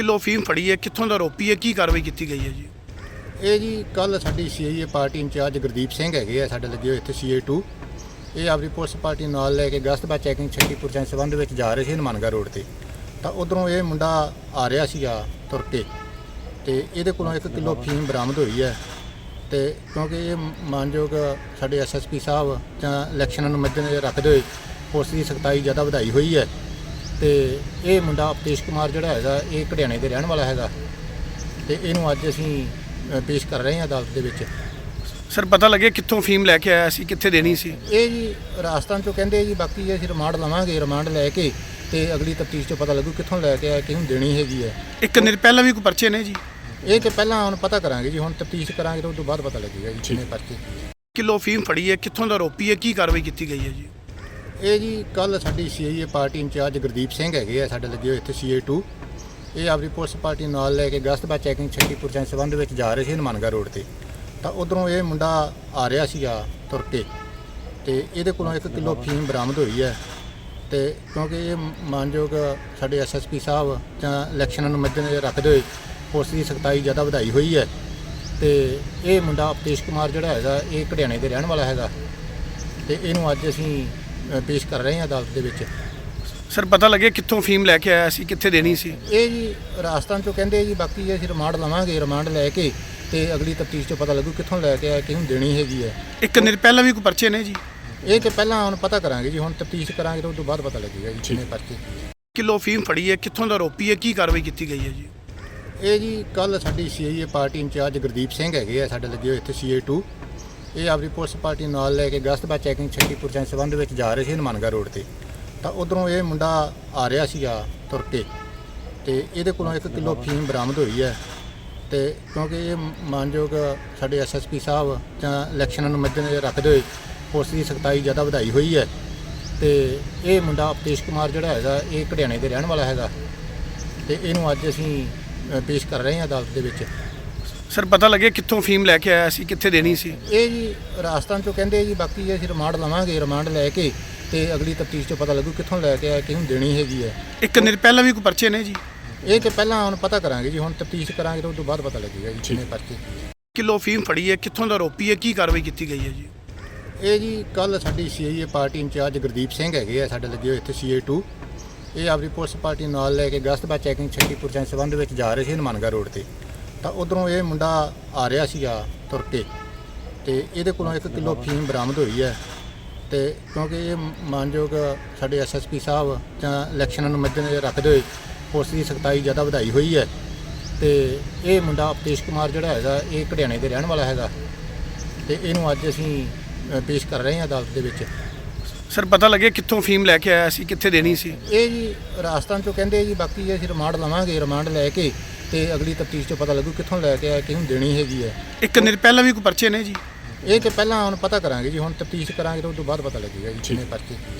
Kilo ਫੀਮ ਫੜੀ ਹੈ, ਕਿੱਥੋਂ ਦਾ ਰੋਪੀ ਹੈ, ਕੀ ਕਾਰਵਾਈ ਕੀਤੀ ਗਈ ਹੈ ਜੀ? ਇਹ ਜੀ ਕੱਲ ਸਾਡੀ CIA party in charge Gurdeep Singh ਹੈਗੇ ਆ, ਸਾਡੇ ਲੱਗੇ ਹੋਏ ਇੱਥੇ ਸੀਏ 2 ਇਹ ਆਪਣੀ ਪੁਲਿਸ ਪਾਰਟੀ ਨਾਲ ਲੈ ਕੇ ਗਸਤਬਾ ਚੈਕਿੰਗ ਛੱਤੀਪੁਰ ਦੇ ਸੰਬੰਧ ਵਿੱਚ ਜਾ ਰਹੇ ਸੀ ਹਨੂੰਮਾਨਗੜ੍ਹ ਰੋਡ ਤੇ। ਤਾਂ ਉਧਰੋਂ ਇਹ ਮੁੰਡਾ ਆ ਰਿਹਾ ਸੀਗਾ ਤੁਰ ਕੇ ਤੇ ਇਹਦੇ ਕੋਲੋਂ 1 ਕਿਲੋ ਫੀਮ ਬਰਾਮਦ ਹੋਈ ਹੈ। ਤੇ ਕਿਉਂਕਿ ਇਹ ਮਾਨਯੋਗ ਸਾਡੇ ਐਸਐਸਪੀ ਸਾਹਿਬ ਜਾਂ ਇਲੈਕਸ਼ਨਾਂ ਨੂੰ ਮੱਦੇਨਜ਼ਰ ਰੱਖਦੇ ਹੋਏ ਪੁਲਿਸ ਦੀ ਸਖਤਾਈ ਜ਼ਿਆਦਾ ਵਧਾਈ ਹੋਈ ਹੈ। ਤੇ ਇਹ ਮੁੰਡਾ ਅਪਤੇਸ਼ ਕੁਮਾਰ ਜਿਹੜਾ ਹੈਗਾ ਇਹ ਘੜਿਆਣੇ ਦੇ ਰਹਿਣ ਵਾਲਾ ਹੈਗਾ ਤੇ ਇਹਨੂੰ ਅੱਜ ਅਸੀਂ ਅ, ਪੇਸ਼ ਕਰ ਰਹੇ ਹਾਂ ਅਦਾਲਤ ਦੇ ਵਿੱਚ। ਸਰ ਪਤਾ ਲੱਗਿਆ ਕਿੱਥੋਂ ਫੀਮ ਲੈ ਕੇ ਆਇਆ ਸੀ ਕਿੱਥੇ ਦੇਣੀ ਸੀ? ਇਹ ਜੀ ਰਾਜਸਥਾਨ ਚੋਂ ਕਹਿੰਦੇ ਜੀ ਬਾਕੀ ਅਸੀਂ ਰਿਮਾਂਡ ਲਵਾਂਗੇ ਰਿਮਾਂਡ ਲੈ ਕੇ ਤੇ ਅਗਲੀ ਤਫਤੀਸ਼ ਚੋਂ ਪਤਾ ਲੱਗੂ ਕਿੱਥੋਂ ਲੈ ਕੇ ਆਇਆ ਕਿਹਨੂੰ ਦੇਣੀ ਹੈਗੀ ਹੈ ਇੱਕ ਨਿਰ ਪਹਿਲਾਂ ਵੀ ਕੋਈ ਪਰਚੇ ਨੇ ਜੀ? ਇਹ ਤੇ ਪਹਿਲਾਂ ਹੁਣ ਪਤਾ ਕਰਾਂਗੇ ਜੀ ਹੁਣ ਤਫਤੀਸ਼ ਕਰਾਂਗੇ ਤਾਂ ਉਸ ਤੋਂ ਬਾਅਦ ਪਤਾ ਲੱਗੇਗਾ ਜੀ ਕਿੰਨੇ ਪਰਚੇ ਕੀ ਹੈ ਕਿਲੋ ਫੀਮ ਫੜੀ ਹੈ ਕਿੱਥੋਂ ਦਾ ਰੋਪੀ ਹੈ ਕੀ ਕਾਰਵਾਈ ਕੀਤੀ ਗਈ ਹੈ ਜੀ? ਇਹ ਜੀ ਕੱਲ ਸਾਡੀ CIA party in charge Gurdeep Singh ਹੈਗੇ ਆ, ਸਾਡੇ ਲੱਗੇ ਹੋਏ ਇੱਥੇ ਸੀਏ 2 ਇਹ ਆਪਣੀ ਪੁਲਿਸ ਪਾਰਟੀ ਨਾਲ ਲੈ ਕੇ ਗਸਤਬਾ ਚੈਕਿੰਗ ਛੱਤੀਪੁਰ ਦੇ ਸੰਬੰਧ ਵਿੱਚ ਜਾ ਰਹੇ ਸੀ ਹਨੂੰਮਾਨਗੜ੍ਹ ਰੋਡ ਤੇ। ਤਾਂ ਉਧਰੋਂ ਇਹ ਮੁੰਡਾ ਆ ਰਿਹਾ ਸੀਗਾ ਤੁਰ ਕੇ ਤੇ ਇਹਦੇ ਕੋਲੋਂ 1 ਕਿਲੋ ਫੀਮ ਬਰਾਮਦ ਹੋਈ ਹੈ। ਤੇ ਕਿਉਂਕਿ ਇਹ ਮਾਨਯੋਗ ਸਾਡੇ ਐਸਐਸਪੀ ਸਾਹਿਬ ਜਾਂ ਇਲੈਕਸ਼ਨਾਂ ਨੂੰ ਮੱਦੇਨਜ਼ਰ ਰੱਖਦੇ ਹੋਏ ਪੁਲਿਸ ਦੀ ਸਖਤਾਈ ਜ਼ਿਆਦਾ ਵਧਾਈ ਹੋਈ ਹੈ। ਤੇ ਇਹ ਮੁੰਡਾ ਅਪਤੇਸ਼ ਕੁਮਾਰ ਜਿਹੜਾ ਹੈਗਾ, ਇਹ ਘੜਿਆਣੇ ਦੇ ਰਹਿਣ ਵਾਲਾ ਹੈਗਾ। ਤੇ ਇਹਨੂੰ ਅੱਜ ਅਸੀਂ ਅ, ਪੇਸ਼ ਕਰ ਰਹੇ ਹਾਂ ਅਦਾਲਤ ਦੇ ਵਿੱਚ। ਸਰ ਪਤਾ ਲੱਗਿਆ ਕਿੱਥੋਂ ਫੀਮ ਲੈ ਕੇ ਆਇਆ ਸੀ ਕਿੱਥੇ ਦੇਣੀ ਸੀ? ਇਹ ਜੀ ਰਾਜਸਥਾਨ ਚੋਂ ਕਹਿੰਦੇ ਜੀ ਬਾਕੀ ਅਸੀਂ ਰਿਮਾਂਡ ਲਵਾਂਗੇ ਰਿਮਾਂਡ ਲੈ ਕੇ ਤੇ ਅਗਲੀ ਤਫਤੀਸ਼ ਚੋਂ ਪਤਾ ਲੱਗੂ ਕਿੱਥੋਂ ਲੈ ਕੇ ਆਇਆ ਕਿਹਨੂੰ ਦੇਣੀ ਹੈਗੀ ਹੈ ਇੱਕ ਨਿਰ ਪਹਿਲਾਂ ਵੀ ਕੋਈ ਪਰਚੇ ਨੇ ਜੀ? ਇਹ ਤੇ ਪਹਿਲਾਂ ਹੁਣ ਪਤਾ ਕਰਾਂਗੇ ਜੀ ਹੁਣ ਤਫਤੀਸ਼ ਕਰਾਂਗੇ ਤਾਂ ਉਸ ਤੋਂ ਬਾਅਦ ਪਤਾ ਲੱਗੇਗਾ ਜੀ ਕਿੰਨੇ ਪਰਚੇ ਕੀ ਹੈ ਕਿਲੋ ਫੀਮ ਫੜੀ ਹੈ ਕਿੱਥੋਂ ਦਾ ਰੋਪੀ ਹੈ ਕੀ ਕਾਰਵਾਈ ਕੀਤੀ ਗਈ ਹੈ ਜੀ? ਇਹ ਜੀ ਕੱਲ ਸਾਡੀ CIA party in charge Gurdeep Singh ਹੈਗੇ ਆ ਸਾਡੇ ਲੱਗੇ ਹੋਏ ਇੱਥੇ ਸੀਏ 2 ਇਹ ਆਪਣੀ ਪੁਲਿਸ ਪਾਰਟੀ ਨਾਲ ਲੈ ਕੇ ਗਸਤ ਬਾ ਚੈਕਿੰਗ ਛੱਤੀਪੁਰ ਦੇ ਸੰਬੰਧ ਵਿੱਚ ਜਾ ਰਹੇ ਸੀ ਹਨੂੰਮਾਨਗੜ੍ਹ ਰੋਡ ਤੇ। ਤਾਂ ਉਧਰੋਂ ਇਹ ਮੁੰਡਾ ਆ ਰਿਹਾ ਸੀਗਾ ਤੁਰ ਕੇ ਤੇ ਇਹਦੇ ਕੋਲੋਂ 1 ਕਿਲੋ ਫੀਮ ਬਰਾਮਦ ਹੋਈ ਹੈ ਤੇ ਕਿਉਂਕਿ ਇਹ ਮਾਨਯੋਗ ਸਾਡੇ ਐਸਐਸਪੀ ਸਾਹਿਬ ਜਾਂ ਇਲੈਕਸ਼ਨਾਂ ਨੂੰ ਮੱਦੇਨਜ਼ਰ ਰੱਖਦੇ ਹੋਏ ਪੁਲਿਸ ਦੀ ਸਖਤਾਈ ਜ਼ਿਆਦਾ ਵਧਾਈ ਹੋਈ ਹੈ ਤੇ ਇਹ ਮੁੰਡਾ ਅਪਤੇਸ਼ ਕੁਮਾਰ ਜਿਹੜਾ ਹੈਗਾ, ਇਹ ਘੜਿਆਣੇ ਦੇ ਰਹਿਣ ਵਾਲਾ ਹੈਗਾ ਤੇ ਇਹਨੂੰ ਅੱਜ ਅਸੀਂ ਪੇਸ਼ ਕਰ ਰਹੇ ਹਾਂ ਅਦਾਲਤ ਦੇ ਵਿੱਚ। ਸਰ ਪਤਾ ਲੱਗਿਆ ਕਿੱਥੋਂ ਫੀਮ ਲੈ ਕੇ ਆਇਆ ਸੀ ਕਿੱਥੇ ਦੇਣੀ ਸੀ? ਇਹ ਜੀ ਰਾਜਸਥਾਨ ਚੋਂ ਕਹਿੰਦੇ ਜੀ ਬਾਕੀ ਅਸੀਂ ਰਿਮਾਂਡ ਲਵਾਂਗੇ ਰਿਮਾਂਡ ਲੈ ਕੇ ਤੇ ਅਗਲੀ ਤਫਤੀਸ਼ ਚੋਂ ਪਤਾ ਲੱਗੂ ਕਿੱਥੋਂ ਲੈ ਕੇ ਆਇਆ ਕਿਹਨੂੰ ਦੇਣੀ ਹੈਗੀ ਹੈ ਇੱਕ ਨਿਰ ਪਹਿਲਾਂ ਵੀ ਕੋਈ ਪਰਚੇ ਨੇ ਜੀ? ਇਹ ਤੇ ਪਹਿਲਾਂ ਹੁਣ ਪਤਾ ਕਰਾਂਗੇ ਜੀ ਹੁਣ ਤਫਤੀਸ਼ ਕਰਾਂਗੇ ਤਾਂ ਉਸ ਤੋਂ ਬਾਅਦ ਪਤਾ ਲੱਗੇਗਾ ਜੀ ਕਿੰਨੇ ਪਰਚੇ ਕੀ ਹੈ ਕਿਲੋ ਫੀਮ ਫੜੀ ਹੈ ਕਿੱਥੋਂ ਦਾ ਰੋਪੀ ਹੈ ਕੀ ਕਾਰਵਾਈ ਕੀਤੀ ਗਈ ਹੈ ਜੀ? ਇਹ ਜੀ ਕੱਲ ਸਾਡੀ CIA party in charge Gurdeep Singh ਹੈਗੇ ਆ ਸਾਡੇ ਲੱਗੇ ਹੋਏ ਇੱਥੇ ਸੀਏ 2 ਇਹ ਆਪਣੀ ਪੁਲਿਸ ਪਾਰਟੀ ਨਾਲ ਲੈ ਕੇ ਗਸਤ ਬਾ ਚੈਕਿੰਗ ਛੱਤੀਪੁਰ ਦੇ ਸੰਬੰਧ ਵਿੱਚ ਜਾ ਰਹੇ ਸੀ ਹਨੂੰਮਾਨਗੜ੍ਹ ਰੋਡ ਤੇ। ਤਾਂ ਉਧਰੋਂ ਇਹ ਮੁੰਡਾ ਆ ਰਿਹਾ ਸੀਗਾ ਤੁਰ ਕੇ ਤੇ ਇਹਦੇ ਕੋਲੋਂ 1 ਕਿਲੋ ਫੀਮ ਬਰਾਮਦ ਹੋਈ ਹੈ ਤੇ ਕਿਉਂਕਿ ਇਹ ਮਾਨਯੋਗ ਸਾਡੇ ਐਸਐਸਪੀ ਸਾਹਿਬ ਜਾਂ ਇਲੈਕਸ਼ਨਾਂ ਨੂੰ ਮੱਦੇਨਜ਼ਰ ਰੱਖਦੇ ਹੋਏ ਪੁਲਿਸ ਦੀ ਸਖਤਾਈ ਜ਼ਿਆਦਾ ਵਧਾਈ ਹੋਈ ਹੈ ਤੇ ਇਹ ਮੁੰਡਾ ਅਪਤੇਸ਼ ਕੁਮਾਰ ਜਿਹੜਾ ਹੈਗਾ ਇਹ ਘੜਿਆਣੇ ਦੇ ਰਹਿਣ ਵਾਲਾ ਹੈਗਾ ਤੇ ਇਹਨੂੰ ਅੱਜ ਅਸੀਂ ਪੇਸ਼ ਕਰ ਰਹੇ ਹਾਂ ਅਦਾਲਤ ਦੇ ਵਿੱਚ। ਸਰ ਪਤਾ ਲੱਗਿਆ ਕਿੱਥੋਂ ਫੀਮ ਲੈ ਕੇ ਆਇਆ ਸੀ ਕਿੱਥੇ ਦੇਣੀ ਸੀ? ਇਹ ਜੀ ਰਾਜਸਥਾਨ ਚੋਂ ਕਹਿੰਦੇ ਜੀ ਬਾਕੀ ਅਸੀਂ ਰਿਮਾਂਡ ਲਵਾਂਗੇ ਰਿਮਾਂਡ ਲੈ ਕੇ ਤੇ ਅਗਲੀ ਤਫਤੀਸ਼ ਚੋਂ ਪਤਾ ਲੱਗੂ ਕਿੱਥੋਂ ਲੈ ਕੇ ਆਇਆ ਕਿਹਨੂੰ ਦੇਣੀ ਹੈਗੀ ਹੈ। ਇੱਕ ਨਿਰ ਪਹਿਲਾਂ ਵੀ ਕੋਈ ਪਰਚੇ ਨੇ ਜੀ? ਇਹ ਤੇ ਪਹਿਲਾਂ ਹੁਣ ਪਤਾ ਕਰਾਂਗੇ ਜੀ ਹੁਣ ਤਫਤੀਸ਼ ਕਰਾਂਗੇ ਤਾਂ ਉਸ ਤੋਂ ਬਾਅਦ ਪਤਾ ਲੱਗੇਗਾ ਜੀ ਕਿੰਨੇ ਪਰਚੇ ਕੀ ਹੈ।